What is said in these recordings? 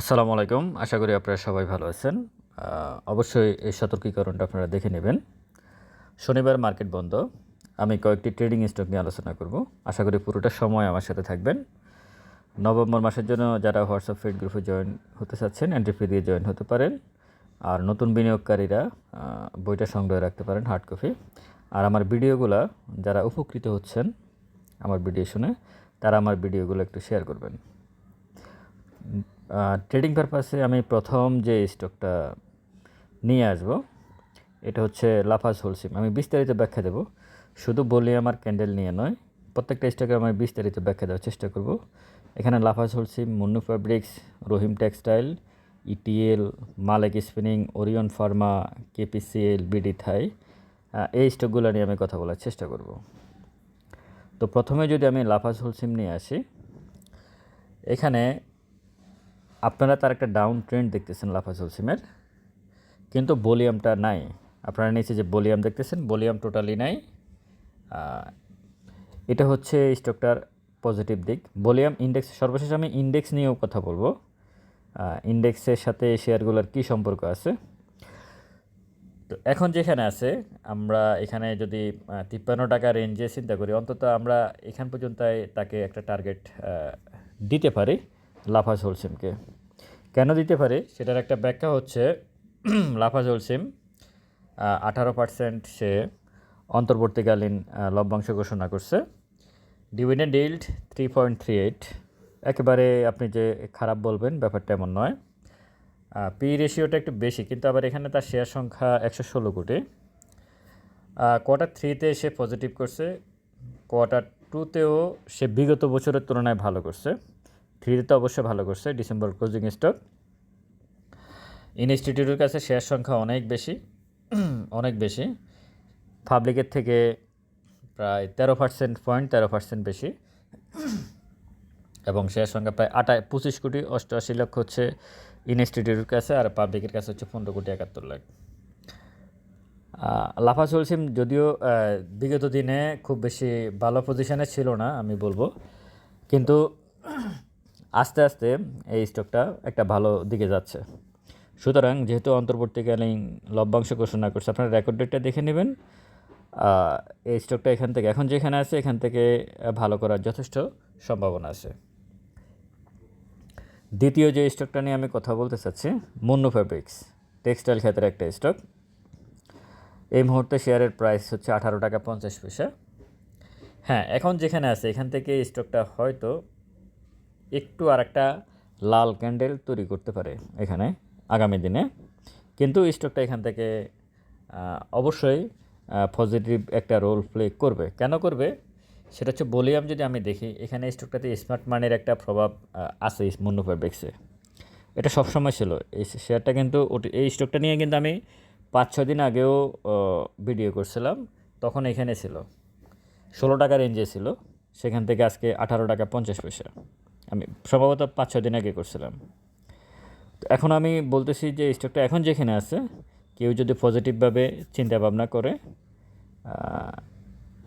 আসসালামু আলাইকুম। আশা করি আপনারা সবাই ভালো আছেন। অবশ্যই এই সতর্কীকরণটা আপনারা দেখে নেবেন। শনিবার মার্কেট বন্ধ। আমি কয়েকটি ট্রেডিং স্টক নিয়ে আলোচনা করব। আশা করি পুরোটা সময় আমার সাথে থাকবেন। নভেম্বর মাসের জন্য যারা হোয়াটসঅ্যাপ ফেড গ্রুপে জয়েন হতে চাচ্ছেন এন্ট্রি ফি দিয়ে জয়েন হতে পারেন। আর নতুন বিনিয়োগকারীরা বইটা সংগ্রহে রাখতে পারেন হার্ড কপি আর আমার ভিডিওগুলো যারা উপকৃত হচ্ছেন আমার ভিডিও শুনে, তারা আমার ভিডিওগুলো একটু শেয়ার করবেন। ট্রেডিং পারপাসে আমি প্রথম যে স্টকটা নিয়ে আসব, এটা হচ্ছে লাফাজ হোলসিম আমি বিস্তারিত ব্যাখ্যা দেব। শুধু বলি আমার ক্যান্ডেল নিয়ে নয়, প্রত্যেকটা স্টকে আমি বিস্তারিত ব্যাখ্যা দেওয়ার চেষ্টা করব। এখানে Lafarge Holcim Munnu fabrics Rahim textile ETL Malek spinning, Orion pharma KPCL BD Thai এই স্টকগুলো নিয়ে আমি কথা বলার চেষ্টা করব। তো প্রথমে যদি আমি লাফাজ হোলসিম নিয়ে আসি, এখানে আপনারা তার একটা ডাউন ট্রেন্ড দেখতেছেন লাফাজুল সিমের কিন্তু ভলিউমটা নাই। আপনারা নিচে যে ভলিউম দেখতেছেন ভলিউম টোটালি নাই। এটা হচ্ছে স্টকটার পজিটিভ দিক। ভলিউম ইন্ডেক্স সর্বশেষ আমি ইন্ডেক্স নিয়েও কথা বলব। ইন্ডেক্সের সাথে শেয়ারগুলোর কী সম্পর্ক আছে? তো এখন যেখানে আছে, আমরা এখানে যদি তিপ্পান্ন টাকা রেঞ্জে চিন্তা করি, অন্তত আমরা এখান পর্যন্ত তাকে একটা টার্গেট দিতে পারি। লাফাজ হোলসিমকে কেন দিতে পারি? সেটার একটা ব্যাখ্যা হচ্ছে, লাফাজ হোলসিম আঠারো পার্সেন্ট সে অন্তর্বর্তীকালীন লভ্যাংশ ঘোষণা করছে। Dividend yield three point three eight. একেবারে আপনি যে খারাপ বলবেন, ব্যাপারটা এমন নয়। পি রেশিওটা একটু বেশি, কিন্তু আবার এখানে তার শেয়ার সংখ্যা একশো ষোলো কোটি। কোয়ার্টার থ্রিতে সে পজিটিভ করছে, কোয়ার্টার টুতেও সে বিগত বছরের তুলনায় ভালো করছে। থ্রিতে তো অবশ্যই ভালো করছে ডিসেম্বর ক্লোজিং স্টক ইনস্টিটিউটের কাছে শেয়ার সংখ্যা অনেক বেশি অনেক বেশি। পাবলিকের থেকে প্রায় তেরো পার্সেন্ট পয়েন্ট তেরো পার্সেন্ট বেশি। এবং শেয়ার সংখ্যা প্রায় আটায় পঁচিশ কোটি, অষ্টআশি লক্ষ হচ্ছে ইনস্টিটিউটের কাছে আর পাবলিকের কাছে হচ্ছে পনেরো কোটি একাত্তর লাখ। লাফা চলসিম যদিও বিগত দিনে খুব বেশি ভালো পজিশনে ছিল না, আমি বলব। কিন্তু আস্তে আস্তে এই স্টকটা একটা ভালো দিকে যাচ্ছে। সুতরাং যেহেতু অন্তর্বর্তীকালীন লভ্যাংশ ঘোষণা করছে, আপনারা রেকর্ড ডেটটা দেখে নেবেন। এই স্টকটা এখান থেকে, এখন যেখানে আছে, এখান থেকে ভালো করার যথেষ্ট সম্ভাবনা আছে। দ্বিতীয় যে স্টকটা নিয়ে আমি কথা বলতে চাচ্ছি মুন্নু ফ্যাব্রিক্স টেক্সটাইল খাতের একটা স্টক এই মুহূর্তে শেয়ারের প্রাইস হচ্ছে আঠারো টাকা পঞ্চাশ পয়সা। হ্যাঁ এখন যেখানে আছে, এখান থেকে স্টকটা হয়তো একটু আরেকটা লাল ক্যান্ডেল তৈরি করতে পারে এখানে আগামী দিনে। কিন্তু স্টকটা এখান থেকে অবশ্যই পজিটিভ একটা রোল প্লে করবে। কেন করবে? সেটা হচ্ছে ভলিউম যদি আমি দেখি, এখানে স্টকটাতে স্মার্ট মানির একটা প্রভাব আছে মুন্নু ফেব্রিক্সে এটা সবসময় ছিল। এই শেয়ারটা কিন্তু এই স্টকটা নিয়ে কিন্তু আমি পাঁচ ছ দিন আগেও ভিডিও করছিলাম। তখন এখানে ছিল। ষোলো টাকা রেঞ্জে ছিল। সেখান থেকে আজকে আঠারো টাকা পঞ্চাশ পয়সা। আমি সম্ভবত পাঁচ ছ দিন আগে করছিলাম। এখন আমি বলতেছি যে স্টকটা এখন যেখানে আছে, কেউ যদি পজিটিভভাবে চিন্তা ভাবনা করে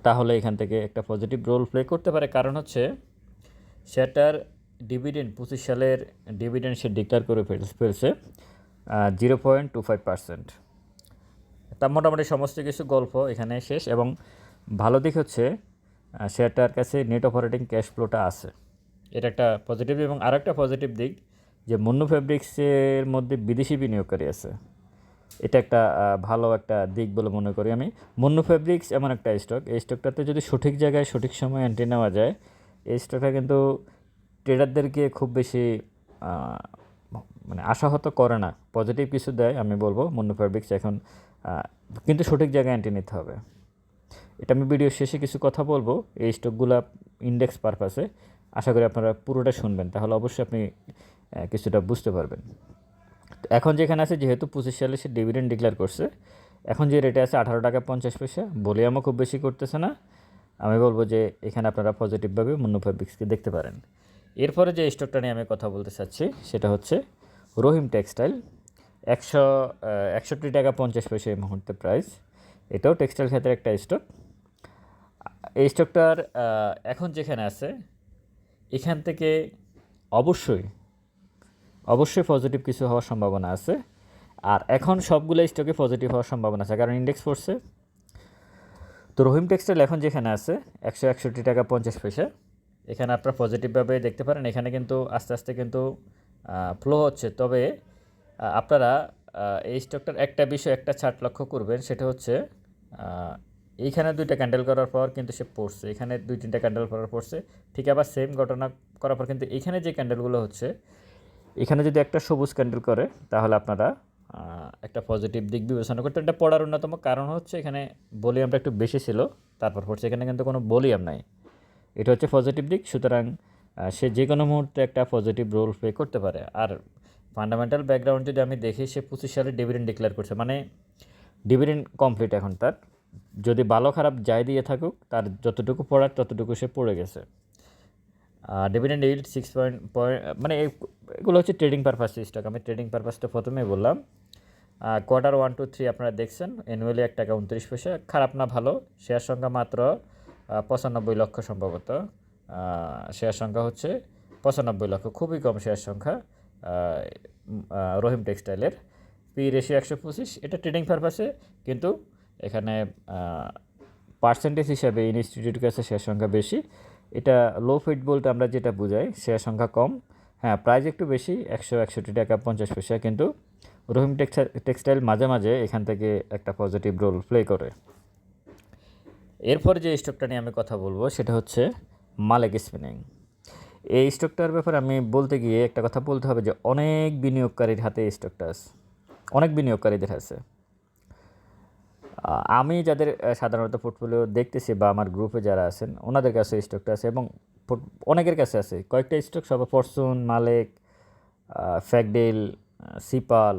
তাহলে এখান থেকে একটা পজিটিভ রোল প্লে করতে পারে। কারণ হচ্ছে সেটার ডিভিডেন্ড পঁচিশ সালের ডিভিডেন্ড সে ডিক্লেয়ার করে ফেল- ফেলছে zero point two five percent তা মোটামুটি সমস্ত কিছু গল্প এখানে শেষ এবং ভালো দিক হচ্ছে শেয়ারটার কাছে নেট অপারেটিং ক্যাশ ফ্লোটা আছে। এটা একটা পজিটিভ এবং আরও একটা পজিটিভ দিক যে মুন্নু ফেব্রিক্সের মধ্যে বিদেশি বিনিয়োগকারী আছে। এটা একটা ভালো একটা দিক বলে মনে করি আমি। মুন্নু ফেব্রিক্স এমন একটা স্টক এই স্টকটাতে যদি সঠিক জায়গায় সঠিক সময় এন্ট্রি নেওয়া যায়, এই স্টকটা কিন্তু ট্রেডারদেরকে খুব বেশি মানে আশাহত করে না। পজিটিভ কিছু দেয়, আমি বলব, মুন্নু ফেব্রিক্স এখন কিন্তু সঠিক জায়গায় এন্ট্রি নিতে হবে। এটা আমি ভিডিও শেষে কিছু কথা বলব। এই স্টকগুলো ইন্ডেক্স পারপাসে আশা করি আপনারা পুরোটা শুনবেন, তাহলে অবশ্যই আপনি কিছুটা বুঝতে পারবেন। এখন যেখানে আছে, যেহেতু পঁচিশ সালে সে ডিভিডেন্ড ডিক্লেয়ার করছে, এখন যে রেটে আছে আঠারো টাকা পঞ্চাশ পয়সা বলে ভলিউমও খুব বেশি করতেছে না। আমি বলব যে এখানে আপনারা পজিটিভভাবে মুন্নু ফেব্রিক্সকে দেখতে পারেন। এরপরে যে স্টকটা নিয়ে আমি কথা বলতে চাচ্ছি, সেটা হচ্ছে রহিম টেক্সটাইল একশো একষট্টি টাকা পঞ্চাশ পয়সা এই মুহূর্তে প্রাইস এটাও টেক্সটাইল ক্ষেত্রে একটা স্টক এই স্টকটার এখন যেখানে আছে এখান থেকে অবশ্যই অবশ্যই পজিটিভ কিছু হওয়ার সম্ভাবনা আছে। আর এখন সবগুলো স্টকে পজিটিভ হওয়ার সম্ভাবনা আছে। কারণ ইন্ডেক্স পড়ছে। তো রহিম টেক্সটাইল এখন যেখানে আছে, একশো একষট্টি টাকা পঞ্চাশ পয়সা। এখানে আপনারা পজিটিভভাবে দেখতে পারেন। এখানে কিন্তু আস্তে আস্তে কিন্তু ফ্লো হচ্ছে। তবে আপনারা এই স্টকটার একটা বিষয়, একটা ছাট লক্ষ্য করবেন। সেটা হচ্ছে এইখানে দুইটা ক্যান্ডেল করার পর কিন্তু সে পড়ছে, এখানে দুই তিনটা ক্যান্ডেল করার পড়ছে ঠিক আবার সেম ঘটনা করার পর কিন্তু এখানে যে ক্যান্ডেলগুলো হচ্ছে, এখানে যদি একটা সবুজ ক্যান্ডেল করে, তাহলে আপনারা একটা পজিটিভ দিক বিবেচনা করতে এটা পড়ার অন্যতম কারণ হচ্ছে এখানে ভলিউমটা একটু বেশি ছিল, তারপর পড়ছে, এখানে কিন্তু কোনো ভলিউম নাই। এটা হচ্ছে পজিটিভ দিক, সুতরাং সে যে কোনো মুহূর্তে একটা পজিটিভ রোল প্লে করতে পারে। আর ফান্ডামেন্টাল ব্যাকগ্রাউন্ড যদি আমি দেখি, সে পঁচিশ সালে ডিভিডেন্ড ডিক্লেয়ার করছে মানে ডিভিডেন্ড কমপ্লিট এখন তার। যদি ভালো খারাপ যাই দিয়ে থাকুক, তার যতটুকু পড়ার ততটুকু সে পড়ে গেছে। Dividend yield six point point মানে এগুলো হচ্ছে ট্রেডিং পারপাস স্টক আমি ট্রেডিং পারপাসটা প্রথমেই বললাম। কোয়ার্টার ওয়ান টু থ্রি আপনারা দেখছেন অ্যানুয়ালি এক টাকা উনত্রিশ পয়সা, খারাপ না ভালো। শেয়ার সংখ্যা মাত্র পঁচানব্বই লক্ষ সম্ভবত। শেয়ার সংখ্যা হচ্ছে পঁচানব্বই লক্ষ, খুবই কম শেয়ার সংখ্যা রহিম টেক্সটাইলের পি রেশিও একশো পঁচিশ, এটা ট্রেডিং পারপাসে কিন্তু এখানে পার্সেন্টেজ হিসাবে ইনস্টিটিউটের কাছে শেয়ার সংখ্যা বেশি। এটা লো ফিট বলতে আমরা যেটা বুঝাই শেয়ার সংখ্যা কম। হ্যাঁ প্রাইস একটু বেশি, একশো একষট্টি টাকা পঞ্চাশ পয়সা, কিন্তু রহিম টেক্সটাইল মাঝে মাঝে এখান থেকে একটা পজিটিভ রোল প্লে করে। এরপর যে স্টকটা নিয়ে আমি কথা বলব, সেটা হচ্ছে মালেক স্পিনিং এই স্টকটার ব্যাপারে আমি বলতে গিয়ে একটা কথা বলতে হবে যে, অনেক বিনিয়োগকারীর হাতে এই স্টকটা আছে। অনেক বিনিয়োগকারীদের আছে। আমি যাদের সাধারণত পোর্টফোলিও দেখতেছি বা আমার গ্রুপে যারা আছেন, ওনাদের কাছে স্টকটা আছে এবং অনেকের কাছে আছে। কয়েকটা স্টক সব ফরচুন মালেক ফ্যাকডেল সিপাল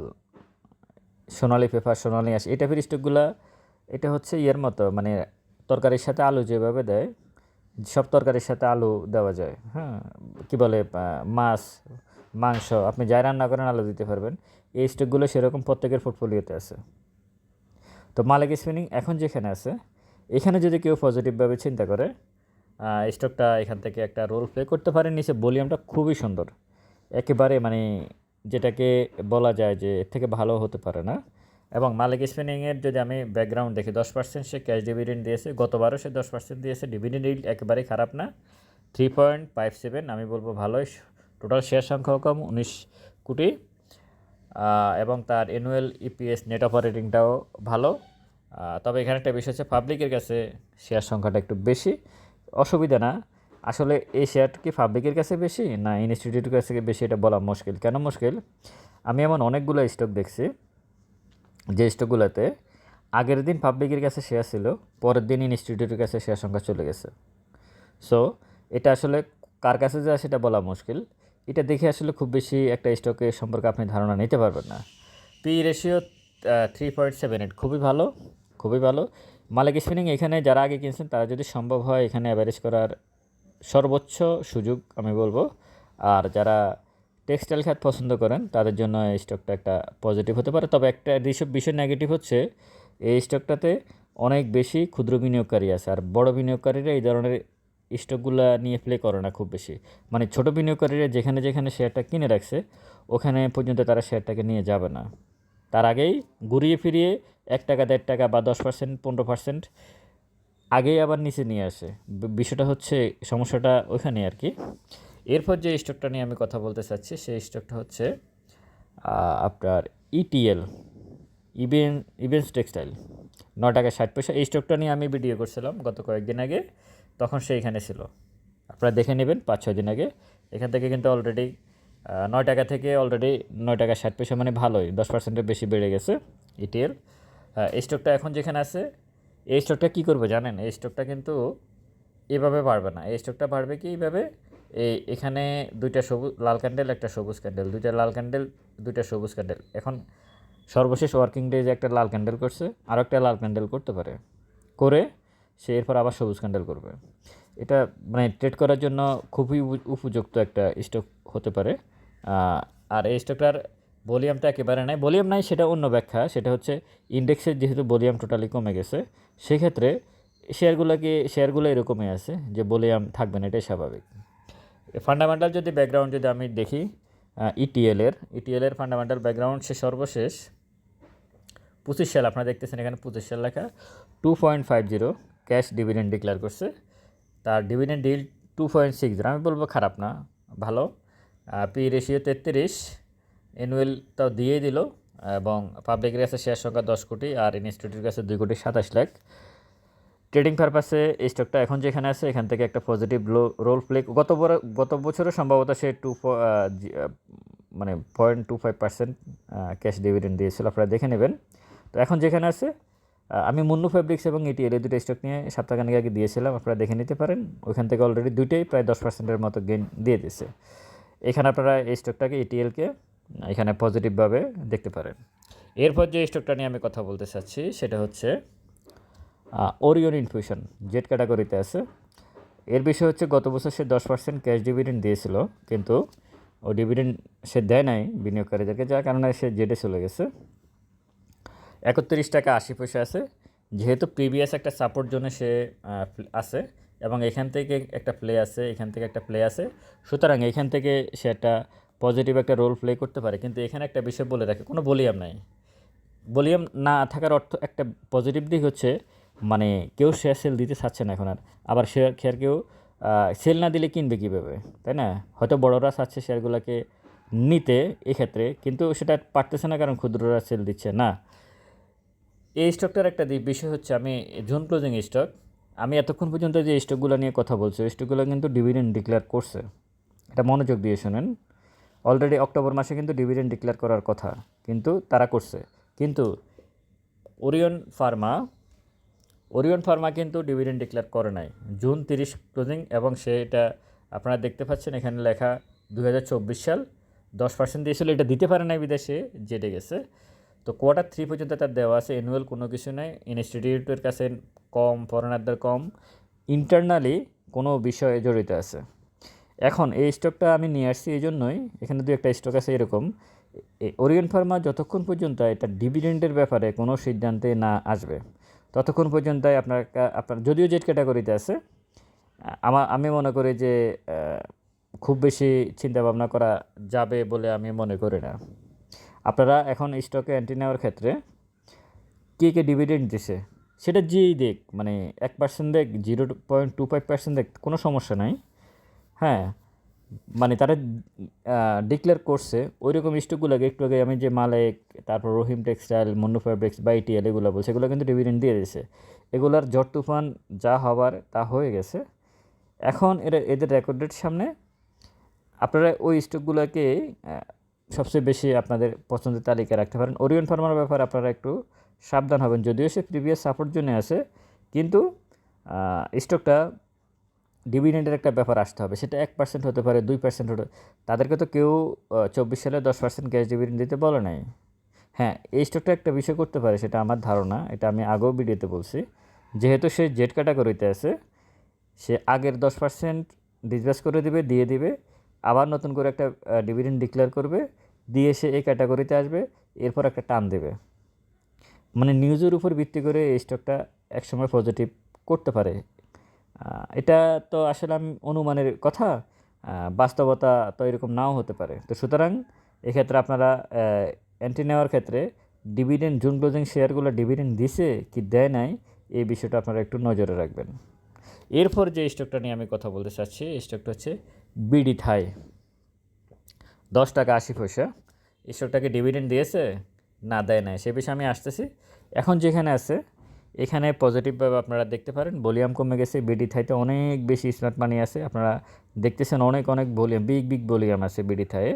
সোনালি পেপার সোনালি আস এই টাইপের স্টকগুলো এটা হচ্ছে ইয়ের মতো মানে তরকারির সাথে আলু যেভাবে দেয়, সব তরকারির সাথে আলু দেওয়া যায়। হ্যাঁ কী বলে মাছ, মাংস, আপনি যাই রান্না করেন, আলু দিতে পারবেন। এই স্টকগুলো সেরকম প্রত্যেকের পোর্টফোলিওতে আছে। তো মালিক স্পিনিং এখন যেখানে আছে, এখানে যদি কেউ পজিটিভভাবে চিন্তা করে স্টকটা এখান থেকে একটা রোল প্লে করতে পারে, নিচে ভলিউমটা খুবই সুন্দর। একেবারে মানে যেটাকে বলা যায় যে এর থেকে ভালো হতে পারে না। এবং মালিক স্পিনিংয়ের যদি আমি ব্যাকগ্রাউন্ড দেখি, দশ পার্সেন্ট সে ক্যাশ ডিভিডেন্ড দিয়েছে, গতবারও সে দশ পার্সেন্ট দিয়েছে ডিভিডেন্ড ইল্ড একেবারেই খারাপ না। থ্রি পয়েন্ট ফাইভ সেভেন আমি বলব ভালোই টোটাল শেয়ার সংখ্যাও কম, উনিশ কোটি। এবং তার অ্যানুয়াল ইপিএস নেট অপারেটিংটাও ভালো। তবে এখানে একটা বিষয় হচ্ছে পাবলিকের কাছে শেয়ার সংখ্যাটা একটু বেশি। অসুবিধা না। আসলে এই শেয়ারটা কি পাবলিকের কাছে বেশি না ইনস্টিটিউটের কাছে বেশি এটা বলা মুশকিল। কেন মুশকিল? আমি এমন অনেকগুলো স্টক দেখছি, যে স্টকগুলোতে আগের দিন পাবলিকের কাছে শেয়ার ছিল, পরের দিন ইনস্টিটিউটের কাছে শেয়ার সংখ্যা চলে গেছে। সো এটা আসলে কার কাছে যায় সেটা বলা মুশকিল। এটা দেখে আসলে খুব বেশি একটা স্টকের সম্পর্কে আপনি ধারণা নিতে পারবেন না। P ratio three point seven eight খুবই ভালো খুবই ভালো। মালিক স্পিনিং এখানে যারা আগে কিনছেন, তারা যদি সম্ভব হয় এখানে অ্যাভারেজ করার সর্বোচ্চ সুযোগ আমি বলব। আর যারা টেক্সটাইল খাত পছন্দ করেন, তাদের জন্য এই স্টকটা একটা পজিটিভ হতে পারে। তবে একটা যেসব বিষয় নেগেটিভ হচ্ছে, এই স্টকটাতে অনেক বেশি ক্ষুদ্র বিনিয়োগকারী আছে। আর বড় বিনিয়োগকারীরা এই ধরনের স্টকগুলো নিয়ে প্লে করে না খুব বেশি। মানে ছোট বিনিয়োগকারীরা যেখানে যেখানে শেয়ারটা কিনে রাখছে, ওখানে পর্যন্ত তারা শেয়ারটাকে নিয়ে যাবে না। তার আগেই ঘুরিয়ে ফিরিয়ে এক টাকা, দেড় টাকা বা দশ পার্সেন্ট পনেরো পার্সেন্ট আগেই আবার নিচে নিয়ে আসে। বিষয়টা হচ্ছে সমস্যাটা ওইখানে আর কি। এরপর যে স্টকটা নিয়ে আমি কথা বলতে চাচ্ছি, সেই স্টকটা হচ্ছে আপনার ইটিএল ইভেন ইভেন্টস টেক্সটাইল ন টাকা ষাট পয়সা। এই স্টকটা নিয়ে আমি ভিডিও করছিলাম গত কয়েকদিন আগে। তখন সে এখানে ছিল। আপনারা দেখে নেবেন, পাঁচ, ছয় দিন আগে। এখান থেকে কিন্তু অলরেডি নয় টাকা থেকে অলরেডি নয় টাকা ষাট পয়সা মানে ভালোই, দশ পার্সেন্টের বেশি বেড়ে গেছে E ইটিএল এই স্টকটা এখন যেখানে আছে, এই স্টকটা কী করবে জানেন? এই স্টকটা কিন্তু এভাবে বাড়বে না। এই স্টকটা বাড়বে কি এইভাবে, এই এখানে দুইটা সবুজ, লাল ক্যান্ডেল একটা সবুজ ক্যান্ডেল দুইটা লাল ক্যান্ডেল দুইটা সবুজ ক্যান্ডেল এখন সর্বশেষ ওয়ার্কিং ডে যে একটা লাল ক্যান্ডেল করছে আর একটা লাল ক্যান্ডেল করতে পারে। করে সে এরপর আবার সবুজ ক্যান্ডেল করবে। এটা মানে ট্রেড করার জন্য খুবই উপ- উপযুক্ত একটা স্টক হতে পারে। আর এই স্টকটার ভলিউমটা একেবারে নাই। ভলিউম নাই সেটা অন্য ব্যাখ্যা। সেটা হচ্ছে ইন্ডেক্সের যেহেতু ভলিউম টোটালি কমে গেছে, সেক্ষেত্রে শেয়ারগুলোকে শেয়ারগুলো এরকমই আছে যে ভলিউম থাকবে না, এটাই স্বাভাবিক। ফান্ডামেন্টাল যদি ব্যাকগ্রাউন্ড যদি আমি দেখি ইটিএলের ইটিএলের ফান্ডামেন্টাল ব্যাকগ্রাউন্ড সে সর্বশেষ পঁচিশ সাল, আপনারা দেখতেছেন এখানে পঁচিশ সাল লেখা two point five zero cash dividend declare করছে। তার ডিভিডেন্ড ডিল টু পয়েন্ট সিক্স আমি বলব খারাপ না, ভালো। পি রেশিও তেত্রিশ। অ্যানুয়াল তাও দিয়েই দিল, এবং পাবলিকের কাছে শেয়ার সংখ্যা দশ কোটি, আর ইনস্টিটিউটের কাছে দুই কোটি সাতাশ লাখ। ট্রেডিং পারপাসে এই স্টকটা এখন যেখানে আছে, এখান থেকে একটা পজিটিভ রোল প্লে গত গত বছরও সম্ভবত সে টু মানে point two five percent cash dividend দিয়েছিল। আপনারা দেখে নেবেন। তো এখন যেখানে আছে আমি মুন্নু ফেব্রিক্স এবং এটিএল এই দুটো স্টক নিয়ে সপ্তাহখানেক আগে দিয়েছিলাম, আপনারা দেখে নিতে পারেন। ওইখান থেকে অলরেডি দুইটাই প্রায় দশ পার্সেন্টের মতো গেইন দিয়ে দিয়েছে। এখানে আপনারা এই স্টকটাকে এটিএলকে এখানে পজিটিভভাবে দেখতে পারেন। এরপর যে স্টকটা নিয়ে আমি কথা বলতে চাচ্ছি, সেটা হচ্ছে ওরিয়ন ইনফিউশন জেট ক্যাটাগরিতে আছে। এর বিষয় হচ্ছে, গত বছর সে দশ পার্সেন্ট ক্যাশ ডিভিডেন্ড দিয়েছিল, কিন্তু ও ডিভিডেন্ড সে দেয় নাই বিনিয়োগকারীদেরকে, যার কারণে সে জেটে চলে গেছে। একত্রিশ টাকা আশি পয়সা আছে। যেহেতু প্রিভিয়াস একটা সাপোর্ট জোনে সে আছে এবং এখান থেকে একটা প্লে আছে, এখান থেকে একটা প্লে আছে। সুতরাং এখান থেকে সে একটা পজিটিভ একটা রোল প্লে করতে পারে। কিন্তু এখানে একটা বিষয় বলে রাখে, কোনো বলিয়াম নাই। ভলিউম না থাকার অর্থ একটা পজিটিভ দিক হচ্ছে মানে কেউ শেয়ার সেল দিতে চাচ্ছে না এখন আর। আবার শেয়ার শেয়ার কেউ সেল না দিলে কিনবে কীভাবে, তাই না? হয়তো বড়রা চাচ্ছে শেয়ারগুলোকে নিতে এক্ষেত্রে, কিন্তু সেটা পারতেছে না কারণ ক্ষুদ্ররা সেল দিচ্ছে না। এই স্টকটার একটা বিষয় হচ্ছে আমি জুন ক্লোজিং স্টক আমি এতক্ষণ পর্যন্ত যে স্টকগুলো নিয়ে কথা বলছি স্টকগুলো কিন্তু ডিভিডেন্ড ডিক্লেয়ার করছে। এটা মনোযোগ দিয়ে শোনেন। অলরেডি অক্টোবর মাসে কিন্তু ডিভিডেন্ড ডিক্লেয়ার করার কথা কিন্তু তারা করছে। কিন্তু ওরিয়ন ফার্মা ওরিয়ন ফার্মা কিন্তু ডিভিডেন্ড ডিক্লেয়ার করে নাই। জুন তিরিশ ক্লোজিং এবং সে এটা আপনারা দেখতে পাচ্ছেন, এখানে লেখা দু হাজার চব্বিশ সাল দশ পার্সেন্ট দিয়েছিল এটা দিতে পারে নাই বিদেশে, জেটে গেছে। তো কোয়ার্টার থ্রি পর্যন্ত তার দেওয়া আছে অ্যানুয়াল কোনো কিছু নেই ইনস্টিটিউটের কাছে কম ফরেনারদের কম ইন্টারনালি কোনো বিষয়ে জড়িত আছে। এখন এই স্টকটা আমি নিয়ে আসছি এই জন্যই এখানে দু একটা স্টক আছে এরকম। ওরিয়ন ফার্মা যতক্ষণ পর্যন্ত এটা ডিভিডেন্ডের ব্যাপারে কোনো সিদ্ধান্তে না আসবে, ততক্ষণ পর্যন্ত আপনার আপনার, যদিও জেট ক্যাটাগরিতে আছে আমার আমি মনে করি যে খুব বেশি চিন্তা ভাবনা করা যাবে বলে আমি মনে করি না। আপনারা এখন স্টকে এন্ট্রি নেওয়ার ক্ষেত্রে কে কে ডিভিডেন্ড দিছে, সেটা যেই দেখ মানে এক পার্সেন্ট দেখ zero point two five percent দেখ, কোনো সমস্যা নাই। হ্যাঁ মানে তারা ডিক্লেয়ার করছে ওই রকম স্টকগুলোকে একটু আগে আমি যে মালেক, তারপর রহিম টেক্সটাইল মন্নু ফ্যাব্রিক্স বা ইটিএল এগুলো বলছে, এগুলো কিন্তু ডিভিডেন্ড দিয়ে দিয়েছে এগুলার ঝড় তুফান যা হবার, তা হয়ে গেছে। এখন এরা, এদের রেকর্ডের সামনে, আপনারা ওই স্টকগুলোকে সবচেয়ে বেশি আপনাদের পছন্দের তালিকা রাখতে পারেন। ওরিয়ন ফার্মার ব্যাপারে আপনারা একটু সাবধান হবেন, যদিও সে প্রিভিয়াস সাপোর্ট জন্য আছে, কিন্তু স্টকটা ডিভিডেন্ডের একটা ব্যাপার আসতে হবে। সেটা এক পার্সেন্ট হতে পারে, দুই পার্সেন্ট হতে তাদেরকে তো কেউ চব্বিশ সালে দশ পার্সেন্ট ক্যাশ ডিভিডেন্ড দিতে বলে নাই। হ্যাঁ এই স্টকটা একটা বিষয় করতে পারে, সেটা আমার ধারণা, এটা আমি আগেও ভিডিওতে বলছি। যেহেতু সে জেট ক্যাটাগরিতে আছে, সে আগের দশ পার্সেন্ট ডিসবাস করে দিবে, দিয়ে দিবে। আবার নতুন করে একটা ডিভিডেন্ড ডিক্লেয়ার করবে, দিয়ে সে এই ক্যাটাগরিতে আসবে, এরপর একটা টান দেবে। মানে নিউজের উপর ভিত্তি করে এই স্টকটা একসময় পজিটিভ করতে পারে। এটা তো আসলে আমি অনুমানের কথা বাস্তবতা তো এরকম নাও হতে পারে। তো সুতরাং এক্ষেত্রে আপনারা এন্ট্রি নেওয়ার ক্ষেত্রে ডিভিডেন্ড জুন ক্লোজিং শেয়ারগুলো ডিভিডেন্ড দিছে কি দেয় নাই, এই বিষয়টা আপনারা একটু নজরে রাখবেন। এরপর যে স্টকটা নিয়ে আমি কথা বলতে চাচ্ছি, এই স্টকটা হচ্ছে বিডি থাই দশ টাকা আশি পয়সা। স্টকটাকে ডিভিডেন্ড দিয়েছে? না, দেয় নাই। সে বিষয়ে আমি আসতেছি। এখন যেখানে আছে, এখানে পজিটিভভাবে আপনারা দেখতে পারেন। ভলিউম কমে গেছে। বিডি থাইতে অনেক বেশি স্মার্ট মানি আছে। আপনারা দেখতেছেন অনেক অনেক ভলিউম বিগ বিগ ভলিউম আছে বিডি থায়ে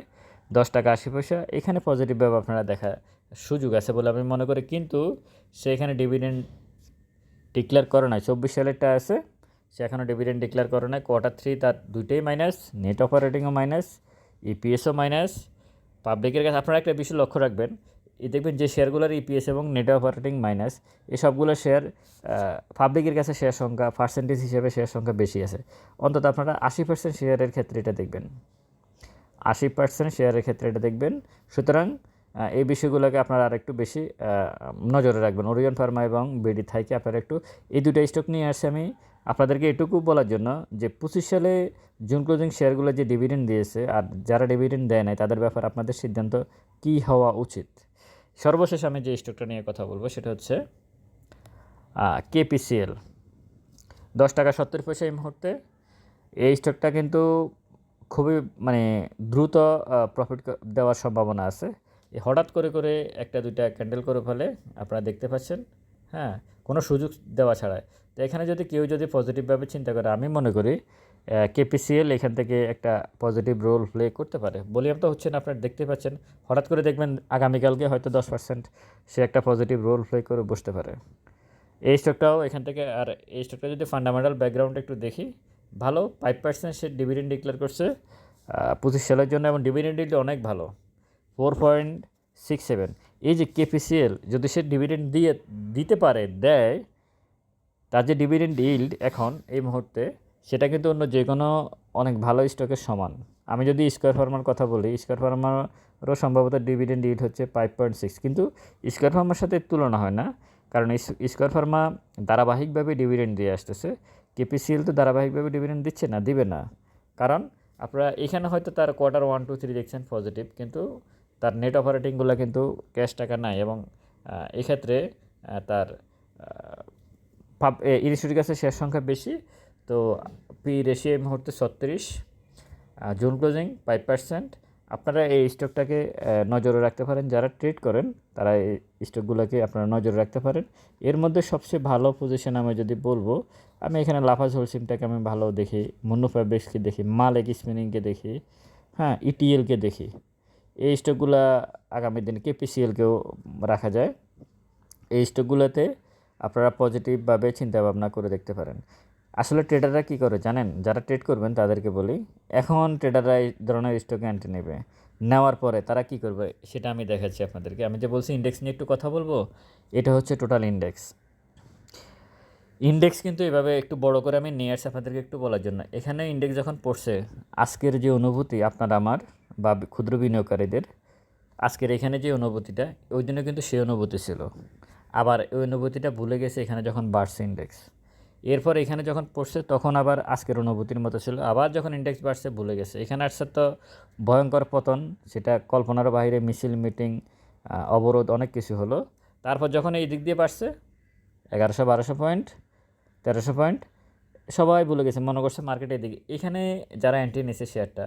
দশ টাকা আশি পয়সা। এখানে পজিটিভভাবে আপনারা দেখা সুযোগ আছে বলে আমি মনে করি। কিন্তু সে এখানে ডিভিডেন্ড ডিক্লেয়ার করে নাই। চব্বিশ সালেরটা আছে। সে এখনও ডিভিডেন্ড ডিক্লেয়ার করে নাই। কোয়ার্টার থ্রি তার দুইটাই মাইনাস নেট অপারেটিংও মাইনাস ইপিএসও মাইনাস পাবলিকের কাছে আপনারা একটা বিষয় লক্ষ্য রাখবেন, এই দেখবেন যে শেয়ারগুলোর ইপিএস এবং নেট অপারেটিং মাইনাস এই সবগুলো শেয়ার পাবলিকের কাছে শেয়ার সংখ্যা পার্সেন্টেজ হিসেবে শেয়ার সংখ্যা বেশি আছে। অন্তত আপনারা আশি পার্সেন্ট শেয়ারের ক্ষেত্রে এটা দেখবেন। আশি পার্সেন্ট শেয়ারের ক্ষেত্রে এটা দেখবেন। সুতরাং এই বিষয়গুলোকে আপনারা আরেকটু বেশি নজরে রাখবেন। ওরিয়ন ফার্মা এবং বিডি থাইকে আপনারা একটু, এই দুটো স্টক নিয়ে আসছি আমি। আপনাদেরকে এটুকু বলার জন্য যে পঁচিশ সালে জুন ক্লোজিং শেয়ারগুলো যে ডিভিডেন্ড দিয়েছে আর যারা ডিভিডেন্ড দেয় নাই, তাদের ব্যাপারে আপনাদের সিদ্ধান্ত কী হওয়া উচিত? সর্বশেষ আমি যে স্টকটা নিয়ে কথা বলব সেটা হচ্ছে কেপিসিএল দশ টাকা সত্তর পয়সা এই মুহূর্তে। এই স্টকটা কিন্তু খুবই মানে দ্রুত প্রফিট দেওয়ার সম্ভাবনা আছে। হঠাৎ করে করে একটা দুইটা ক্যান্ডেল করে ফেলে, আপনারা দেখতে পাচ্ছেন হ্যাঁ কোনো সুযোগ দেওয়া ছাড়াই। তো এখানে যদি কেউ যদি পজিটিভভাবে চিন্তা করে, আমি মনে করি কেপিসিএল এখান থেকে একটা পজিটিভ রোল প্লে করতে পারে। বলিয়াম তো হচ্ছে না আপনারা দেখতে পাচ্ছেন, হঠাৎ করে দেখবেন আগামীকালকে হয়তো দশ পার্সেন্ট সে একটা পজিটিভ রোল প্লে করে বসতে পারে। এই স্টকটাও এখান থেকে, আর এই স্টকটা যদি ফান্ডামেন্টাল ব্যাকগ্রাউন্ড একটু দেখি, ভালো ফাইভ পার্সেন্ট সে ডিভিডেন্ড ডিক্লেয়ার করছে পঁচিশ সালের জন্য এবং ডিভিডেন্ড অনেক ভালো ফোর পয়েন্ট সিক্স সেভেন এই যে কেপিসিএল যদি সে ডিভিডেন্ড দিয়ে, দিতে পারে, দেয় তার যে ডিভিডেন্ড ইল্ড এখন এই মুহূর্তে সেটা কিন্তু অন্য যে কোনো অনেক ভালো স্টকের সমান। আমি যদি স্কোয়ার ফার্মার কথা বলি স্কোয়ার ফার্মারও সম্ভবত ডিভিডেন্ড ইল্ড হচ্ছে ফাইভ পয়েন্ট সিক্স কিন্তু স্কোয়ার ফার্মার সাথে তুলনা হয় না কারণ স্কোয়ার ফার্মা ধারাবাহিকভাবে ডিভিডেন্ড দিয়ে আসতেছে। কেপিসিএল তো ধারাবাহিকভাবে ডিভিডেন্ড দিচ্ছে না দিবে না। কারণ আপনারা এখানে হয়তো তার কোয়ার্টার ওয়ান টু থ্রি দেখছেন পজিটিভ কিন্তু তার নেট অপারেটিংগুলো কিন্তু ক্যাশ টাকা নাই এবং এক্ষেত্রে আহ, তার ইনস্টিটিউট কাছে শেয়ার সংখ্যা বেশি, তো পি রেশিও এই মুহূর্তে ছত্রিশ জুন ক্লোজিং ফাইভ পার্সেন্ট আপনারা এই স্টকটাকে নজরে রাখতে পারেন। যারা ট্রেড করেন, তারা এই স্টকগুলোকে আপনারা নজরে রাখতে পারেন। এর মধ্যে সবচেয়ে ভালো পজিশন আমি যদি বলব, আমি এখানে লাফাজ হোলসিমটাকে আমি ভালো দেখি মুন্নু ফ্যাব্রিক্সকে দেখি, মালেক স্পিনিংকে দেখি হ্যাঁ ইটিএলকে দেখি। এই স্টকগুলো আগামী দিন কেপিসিএলকেও রাখা যায়। এই স্টকগুলোতে আপনারা পজিটিভভাবে চিন্তা ভাবনা করে দেখতে পারেন। আসলে ট্রেডাররা কী করে জানেন? যারা ট্রেড করবেন তাদেরকে বলি, এখন ট্রেডাররা এই ধরনের স্টকে অ্যান্টি নেবে। নেওয়ার পরে তারা কি করবে? সেটা আমি দেখাচ্ছি আপনাদেরকে। আমি যে বলছি ইন্ডেক্স নিয়ে একটু কথা বলব, এটা হচ্ছে টোটাল ইন্ডেক্স ইন্ডেক্স কিন্তু এভাবে একটু বড় করে আমি নিয়ে আসছি আপনাদেরকে একটু বলার জন্য। এখানে ইন্ডেক্স যখন পড়ছে, আজকের যে অনুভূতি আপনার আমার বা ক্ষুদ্র বিনিয়োগকারীদের, আজকের এখানে যে অনুভূতিটা, ওই দিনে কিন্তু সেই অনুভূতি ছিল। আবার ওই অনুভূতিটা ভুলে গেছে এখানে যখন বাড়ছে ইন্ডেক্স এরপর এখানে যখন পড়ছে, তখন আবার আজকের অনুভূতির মতো ছিল। আবার যখন ইন্ডেক্স বাড়ছে, ভুলে গেছে। এখানে আসছে তো ভয়ঙ্কর পতন, সেটা কল্পনার বাইরে, মিছিল, মিটিং অবরোধ, অনেক কিছু হলো। তারপর যখন এই দিক দিয়ে বাড়ছে, এগারোশো বারোশো পয়েন্ট তেরোশো পয়েন্ট সবাই ভুলে গেছে, মনে করছে মার্কেটের দিকে এখানে যারা এন্ট্রি নিয়েছে শেয়ারটা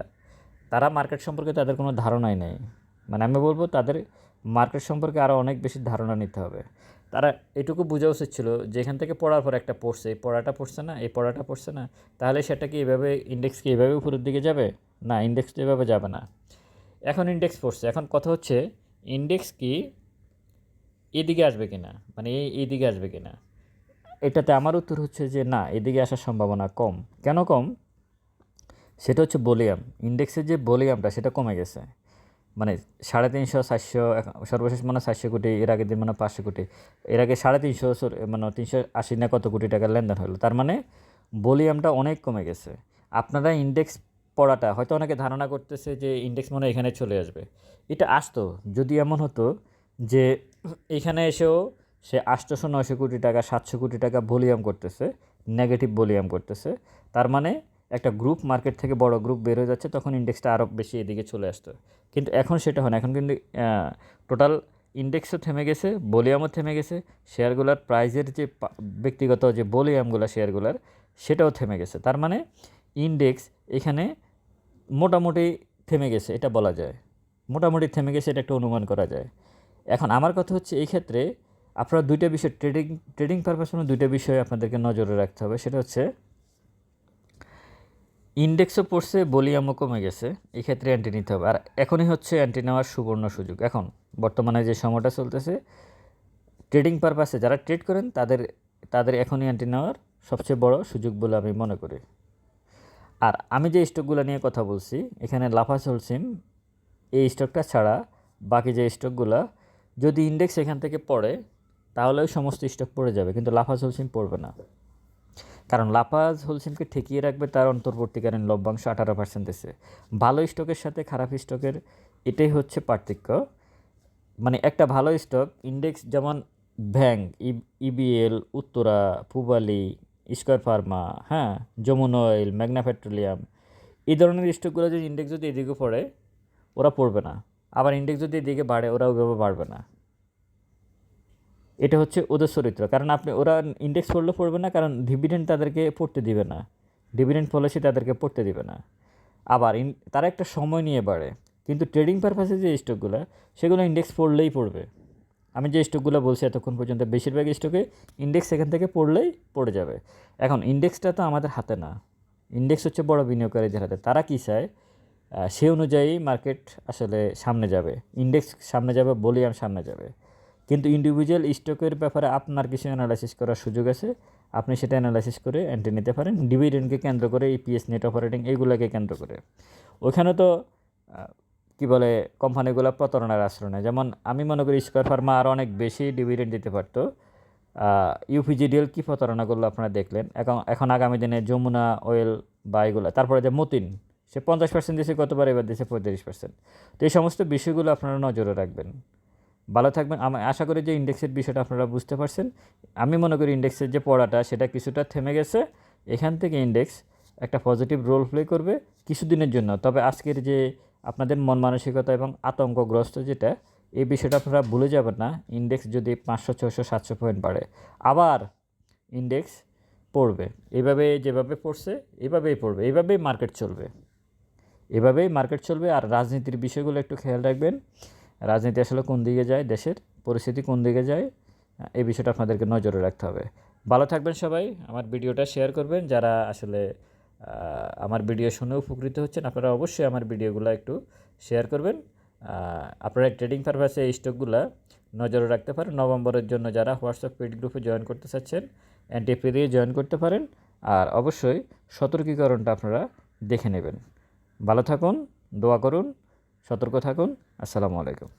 তারা মার্কেট সম্পর্কে তাদের কোনো ধারণাই নেই। মানে আমি বলব, তাদের মার্কেট সম্পর্কে আরও অনেক বেশি ধারণা নিতে হবে। তারা এটুকু বোঝা উচিত ছিল যে এখান থেকে পড়ার পর একটা পড়ছে, এই পড়াটা পড়ছে না, এই পড়াটা পড়ছে না, তাহলে সেটা কি এভাবে ইন্ডেক্স কি এভাবে উপরের দিকে যাবে? না ইন্ডেক্স তো এভাবে যাবে না। এখন ইন্ডেক্স পড়ছে, এখন কথা হচ্ছে ইন্ডেক্স কি এদিকে আসবে কি না মানে এই এদিকে আসবে কি না এটাতে আমার উত্তর হচ্ছে যে না, এদিকে আসার সম্ভাবনা কম। কেন কম? সেটা হচ্ছে বলিয়াম ইন্ডেক্সের যে বলিয়ামটা সেটা কমে গেছে। মানে সাড়ে তিনশো, চারশো সর্বশেষ মানে চারশো কোটি, এর আগের দিন মানে পাঁচশো কোটি। এর আগে সাড়ে তিনশো মানে তিনশো আশি না কত কোটি টাকার লেনদেন হলো। তার মানে ভলিউমটা অনেক কমে গেছে। আপনারা ইন্ডেক্স পড়াটা, হয়তো অনেকে ধারণা করতেছে যে ইন্ডেক্স মনে এখানে চলে আসবে। এটা আসতো, যদি এমন হতো যে এখানে এসেও সে আটশোশো নয়শো কোটি টাকা, সাতশো কোটি টাকা ভলিউম করতেছে নেগেটিভ ভলিউম করতেছে। তার মানে একটা গ্রুপ মার্কেট থেকে বড় গ্রুপ বের হয়ে যাচ্ছে, তখন ইন্ডেক্সটা আরও বেশি এদিকে চলে আসতো। কিন্তু এখন সেটা হয় না। এখন কিন্তু টোটাল ইন্ডেক্সও থেমে গেছে ভলিউমও থেমে গেছে শেয়ারগুলোর প্রাইজের যে ব্যক্তিগত যে ভলিউমগুলো শেয়ারগুলোর সেটাও থেমে গেছে। তার মানে ইন্ডেক্স এখানে মোটামুটি থেমে গেছে, এটা বলা যায়। মোটামুটি থেমে গেছে, এটা একটা অনুমান করা যায়। এখন আমার কথা হচ্ছে এই ক্ষেত্রে আপনারা দুইটা বিষয় ট্রেডিং ট্রেডিং পারপাস দুইটা বিষয় আপনাদেরকে নজরে রাখতে হবে। সেটা হচ্ছে ইন্ডেক্সও পড়ছে, ভলিউমও কমে গেছে। এই ক্ষেত্রে অ্যান্টি নিতে হবে। আর এখনই হচ্ছে অ্যান্টি নেওয়ার সুবর্ণ সুযোগ। এখন বর্তমানে যে সময়টা চলতেছে ট্রেডিং পারপাসে যারা ট্রেড করেন, তাদের তাদের এখনই অ্যান্টি নেওয়ার সবচেয়ে বড় সুযোগ বলে আমি মনে করি। আর আমি যে স্টকগুলো নিয়ে কথা বলছি, এখানে লাফাস হোলসিম এই স্টকটা ছাড়া বাকি যে স্টকগুলো যদি ইন্ডেক্স এখান থেকে পড়ে, তাহলে সমস্ত স্টক পড়ে যাবে, কিন্তু লাফাস হোলসিম পড়বে না। কারণ লাপাজ হোলসেলকে ঠেকিয়ে রাখবে তার অন্তর্বর্তীকালীন লভ্যাংশ আঠারো পার্সেন্ট দিচ্ছে ভালো স্টকের সাথে খারাপ স্টকের এটাই হচ্ছে পার্থক্য। মানে একটা ভালো স্টক ইন্ডেক্স যেমন bank EBL Uttara, Pubali, square pharma হ্যাঁ যমুন অয়েল ম্যাগনা পেট্রোলিয়াম, এই ধরনের স্টকগুলো যদি ইন্ডেক্স যদি এদিকে পড়ে, ওরা পড়বে না। আবার ইন্ডেক্স যদি এদিকে বাড়ে, ওরা ওইভাবে বাড়বে না। এটা হচ্ছে ওদের চরিত্র। কারণ আপনি ওরা ইন্ডেক্স পড়লে পড়বে না, কারণ ডিভিডেন্ড তাদেরকে পড়তে দিবে না। ডিভিডেন্ড পলিসি তাদেরকে পড়তে দিবে না। আবার তারা একটা সময় নিয়ে বাড়ে। কিন্তু ট্রেডিং পারপাসে যে স্টকগুলো সেগুলো ইন্ডেক্স পড়লেই পড়বে। আমি যে স্টকগুলো বলছি এতক্ষণ পর্যন্ত, বেশিরভাগ স্টকে ইন্ডেক্স এখান থেকে পড়লেই পড়ে যাবে। এখন ইন্ডেক্সটা তো আমাদের হাতে না। ইন্ডেক্স হচ্ছে বড় বিনিয়োগকারীদের হাতে। তারা কী চায়? সে অনুযায়ী মার্কেট আসলে সামনে যাবে। ইন্ডেক্স সামনে যাবে বলিয়াম সামনে যাবে। কিন্তু ইন্ডিভিজুয়াল স্টকের ব্যাপারে আপনার কিছু অ্যানালাইসিস করার সুযোগ আছে। আপনি সেটা অ্যানালাইসিস করে এন্ট্রি নিতে পারেন। ডিভিডেন্ডকে কেন্দ্র করে ইপিএস নেট অপারেটিং এইগুলোকে কেন্দ্র করে। ওখানে তো কি বলে, কোম্পানিগুলো প্রতারণার আশ্রয় নেয়। যেমন আমি মনে করি স্কোয়ার ফার্মা আরও অনেক বেশি ডিভিডেন্ড দিতে পারতো। ইউপিজিডিএল কী প্রতারণা করল আপনারা দেখলেন। এখন এখন আগামী দিনে যমুনা অয়েল বা এগুলো, তারপরে যে মতিন, সে পঞ্চাশ পার্সেন্ট দিয়েছে কতবার এবার দিয়েছে পঁয়ত্রিশ পার্সেন্ট তো এই সমস্ত বিষয়গুলো আপনারা নজরে রাখবেন। ভালো থাকবেন। আমি আশা করি যে ইন্ডেক্সের বিষয়টা আপনারা বুঝতে পারছেন। আমি মনে করি ইন্ডেক্সের যে পড়াটা, সেটা কিছুটা থেমে গেছে। এখান থেকে ইন্ডেক্স একটা পজিটিভ রোল প্লে করবে কিছুদিনের জন্য। তবে আজকের যে আপনাদের মন মানসিকতা এবং আতঙ্কগ্রস্ত যেটা, এই বিষয়টা আপনারা ভুলে যাবেন না। ইন্ডেক্স যদি পাঁচশো ছশো সাতশো পয়েন্ট বাড়ে, আবার ইন্ডেক্স পড়বে। এভাবে যেভাবে পড়ছে, এভাবেই পড়বে। এভাবেই মার্কেট চলবে। এভাবেই মার্কেট চলবে। আর রাজনীতির বিষয়গুলো একটু খেয়াল রাখবেন। রাজনীতি আসলে কোন দিকে যায়, দেশের পরিস্থিতি কোন দিকে যায়, এই বিষয়টা আপনাদেরকে নজরে রাখতে হবে। ভালো থাকবেন সবাই, আমার ভিডিওটা শেয়ার করবেন। যারা আসলে আমার ভিডিও শুনে উপকৃত হচ্ছেন, আপনারা অবশ্যই আমার ভিডিওগুলো একটু শেয়ার করবেন। আপনারা ট্রেডিং পারপাসে এই স্টকগুলো নজরে রাখতে পারেন। নভেম্বরের জন্য যারা হোয়াটসঅ্যাপ পেড গ্রুপে জয়েন করতে চাচ্ছেন এনটিপি দিয়ে জয়েন করতে পারেন। আর অবশ্যই সতর্কীকরণটা আপনারা দেখে নেবেন। ভালো থাকুন, দোয়া করুন, সতর্ক থাকুন। আসসালামু আলাইকুম।